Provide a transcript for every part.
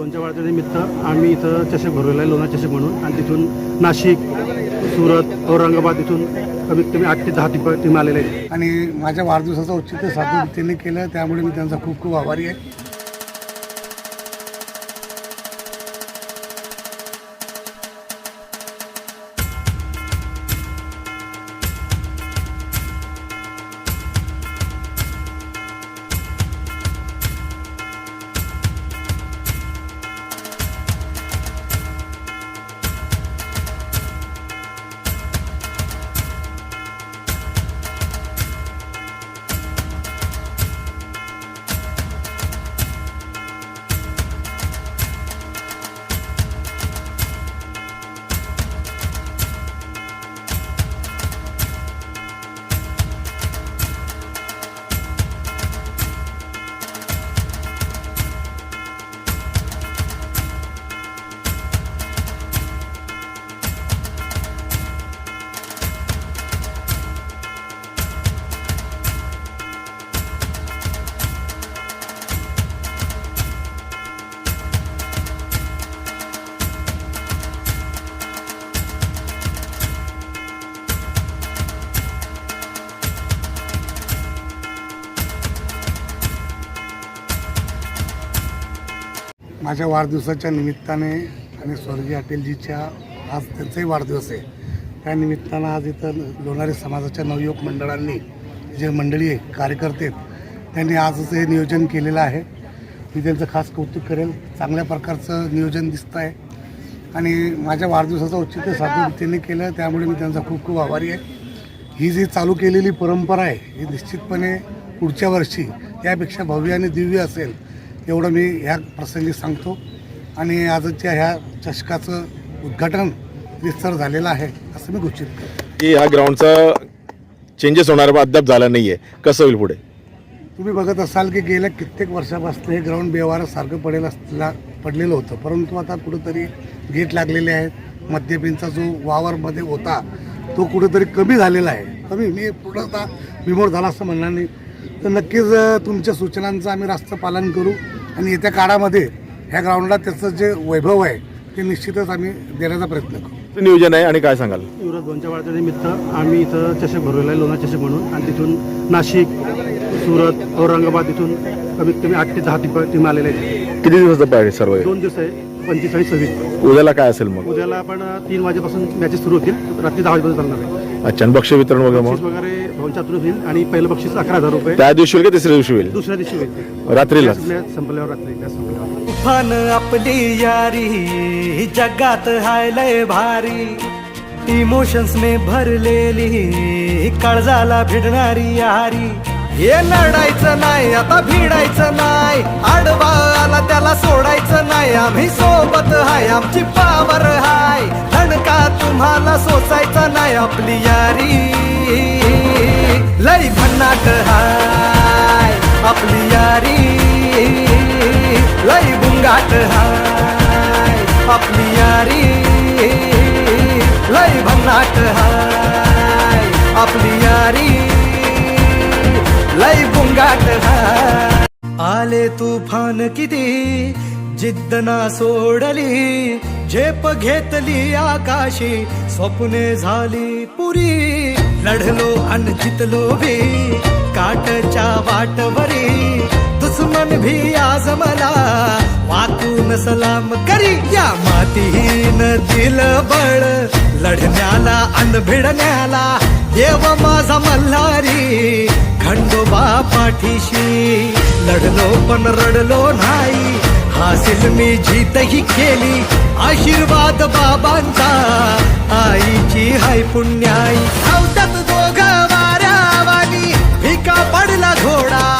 दोनच्या वाढदिवसानिमित्त आम्ही इथं चषक भरवलेला आहे लोणार चषक म्हणून. आणि तिथून नाशिक सुरत औरंगाबाद इथून कमीत कमी आठ ते दहा टीप टीम आलेल्या आहेत. आणि माझ्या वाढदिवसाचं औचित्य साधून त्यांनी केलं त्यामुळे मी त्यांचा खूप खूप आभारी आहे. माझ्या वाढदिवसाच्या निमित्ताने आणि स्वर्गीय अटलजीच्या आज त्यांचाही वाढदिवस आहे. त्या निमित्तानं आज इथं लोणारी समाजाच्या नवयुवक मंडळांनी जे मंडळी आहे कार्यकर्ते आहेत त्यांनी आजच हे नियोजन केलेलं आहे. मी त्यांचं खास कौतुक करेल. चांगल्या प्रकारचं नियोजन दिसतं आहे. आणि माझ्या वाढदिवसाचं औचित्य साधून त्यांनी केलं त्यामुळे मी त्यांचा खूप खूप आभारी आहे. ही जी चालू केलेली परंपरा आहे ही निश्चितपणे पुढच्या वर्षी यापेक्षा भव्य आणि दिव्य असेल एवढं मी ह्या प्रसंगी सांगतो. आणि आजच्या ह्या चषकाचं उद्घाटन विस्तार झालेलं आहे असं मी घोषित करतो. की ह्या ग्राउंडचा चेंजेस होणार अद्याप झाला नाहीये. कसं होईल पुढे? तुम्ही बघत असाल की गेल्या कित्येक वर्षापासून हे ग्राउंड बेवारासारखं पडेल असला पडलेलं होतं. परंतु आता कुठंतरी गेट लागलेले आहेत. मद्यपींचा जो वावरमध्ये होता तो कुठंतरी कमी झालेला आहे. कमी मी पूर्णतः बिमोड झाला असं म्हणणार नाही. तर नक्कीच तुमच्या सूचनांचं आम्ही रास्त पालन करू. आणि येत्या काळामध्ये ह्या ग्राउंडला त्याचं जे वैभव आहे ते निश्चितच आम्ही देण्याचा प्रयत्न करू. नियोजन आहे आणि काय सांगाल? युवराज दोनच्या वाढदिवसानिमित्त आम्ही इथं चषक भरवलेला आहे लोणार चषक म्हणून. आणि तिथून नाशिक सुरत औरंगाबाद इथून कमीत कमी आठ ते दहा टीप टीम आलेल्या आहेत. किती दिवसाचं पाहिजे सर्व हे? दोन दिवस आहे पंचवीस आणि सव्वीस. उद्याला काय असेल मग? उद्याला आपण तीन वाजेपासून मॅचेस सुरू होतील. रात्री दहा वाजेपर्यंत चालणार आहे. अच्छा आणि बक्षीस वितरण वगैरे बक्षीस मग? वगैरे होईल आणि पहिलं बक्षीस अकरा हजार रुपये. त्या दिवशी होईल की तिसऱ्या दिवशी होईल? दुसऱ्या दिवशी होईल. रात्रीला? मॅच संपल्यावर रात्री मॅच संपल्यावर तुफान आपली यारी जगात हाय लय भारी. इमोशन्स ने भरलेली काळजाला भिडणारी यारी. हे लढायचं नाही आता भिडायचं नाही. आडवा आला त्याला सोडायचं नाही. आम्ही सोबत हाय आमची पावर हाय. तुम्हाला सोसायचा नाही आपली यारी. लय भन्नाट हाय आपली यारी. लय बुंगाट हाय आपली यारी. लय भन्नाट हाय आपली यारी. लय बुंगाट हाय. आले तुफान किती? जिद्द ना सोडली झेप घेतली आकाशी स्वप्ने झाली पुरी. लढलो अन जितलो भी काटच्या वाटवरी. दुश्मन भी आज मला वाकून सलाम करी. या मातीहीन दिल बळ लढण्याला अन भिडण्याला देव माझा मल्हारी. खंडोबा पाठीशी लढलो पण रडलो नाही. हासिल मी जीतही केली. आशीर्वाद बाबांचा आईची हाय पुण्याई. धावतात दोघं वाऱ्यावानी भिका पडला घोडा.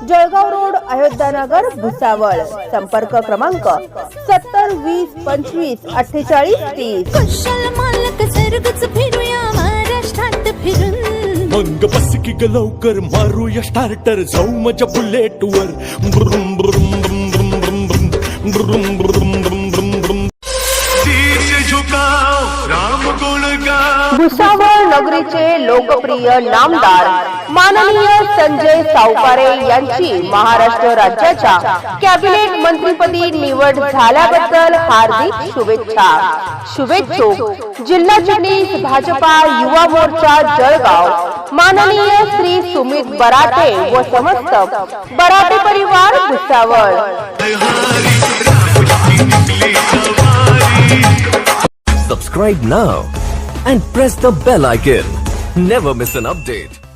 जळगाव रोड अयोध्यानगर भुसावळ संपर्क क्रमांक सत्तर वीस पंचवीस अठ्ठेचाळीस तीस कुशल मालक सर्गच फिरूया महाराष्ट्रात फिरून मग बस की ग लवकर मारूया स्टार्टर जाऊ माझ्या बुलेटवर ब्रुम ब्रुम ब्रुम ब्रुम ब्रुम ब्रुम ब्रुम ब्रुम ब्रुम ब्रुम ब्रुम शीश झुकाओ राम गुण भुसावळ नगरीचे लोकप्रिय नामदार माननीय संजय सावकारे यांची महाराष्ट्र राज्याच्या कॅबिनेट मंत्रीपदी निवड झाल्याबद्दल हार्दिक शुभेच्छा शुभेच्छुक जिल्हा चिटणीस भाजपा युवा मोर्चा जळगाव माननीय श्री सुमित बराटे व समस्त बराटे परिवार Bhusawal Subscribe now and press the bell icon. Never miss an update.